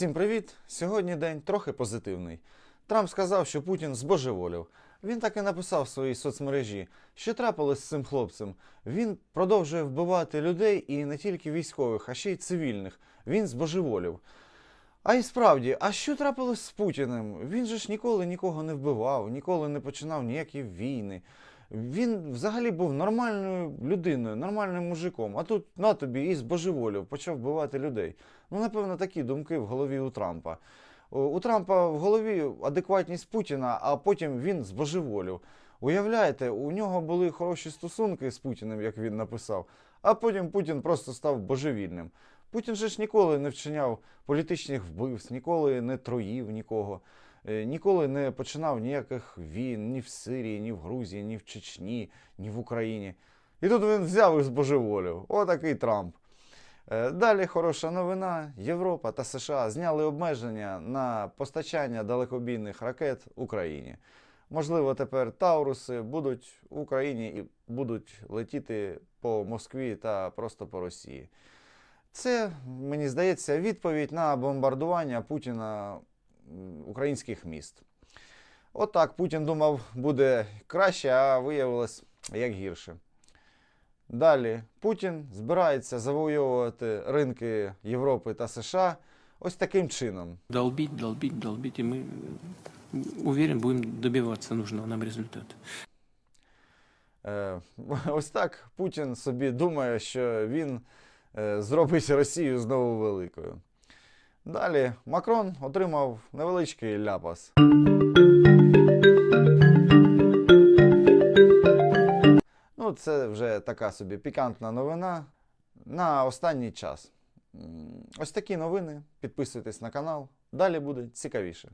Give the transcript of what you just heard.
Всім привіт! Сьогодні день трохи позитивний. Трамп сказав, що Путін збожеволів. Він так і написав в своїй соцмережі, що трапилось з цим хлопцем. Він продовжує вбивати людей і не тільки військових, а ще й цивільних. Він збожеволів. А і справді, а що трапилось з Путіним? Він же ж ніколи нікого не вбивав, ніколи не починав ніякі війни. Він взагалі був нормальною людиною, нормальним мужиком. А тут на тобі і збожеволів, почав вбивати людей. Ну, напевно, такі думки в голові у Трампа. У Трампа в голові адекватність Путіна, а потім він збожеволів. Уявляєте, у нього були хороші стосунки з Путіним, як він написав, а потім Путін просто став божевільним. Путін же ж ніколи не вчиняв політичних вбивств, ніколи не троїв нікого, ніколи не починав ніяких війн ні в Сирії, ні в Грузії, ні в Чечні, ні в Україні. І тут він взяв і збожеволів. Отакий Трамп. Е, Далі хороша новина. Європа та США зняли обмеження на постачання далекобійних ракет Україні. Можливо, тепер Тауруси будуть в Україні і будуть летіти по Москві та просто по Росії. Це, мені здається, відповідь на бомбардування Путіна українських міст. Отак Путін думав, буде краще, а виявилось як гірше. Далі Путін збирається завойовувати ринки Європи та США ось таким чином. Долбить, долбить, долбить, и мы, м, уверен, будем добиваться нужного нам результата. Е, Ось так Путін собі думає, що він е, зробить Росію знову великою. Далі Макрон отримав невеличкий ляпас. Ну, це вже така собі пікантна новина на останній час. Ось такі новини. Підписуйтесь на канал. Далі буде цікавіше.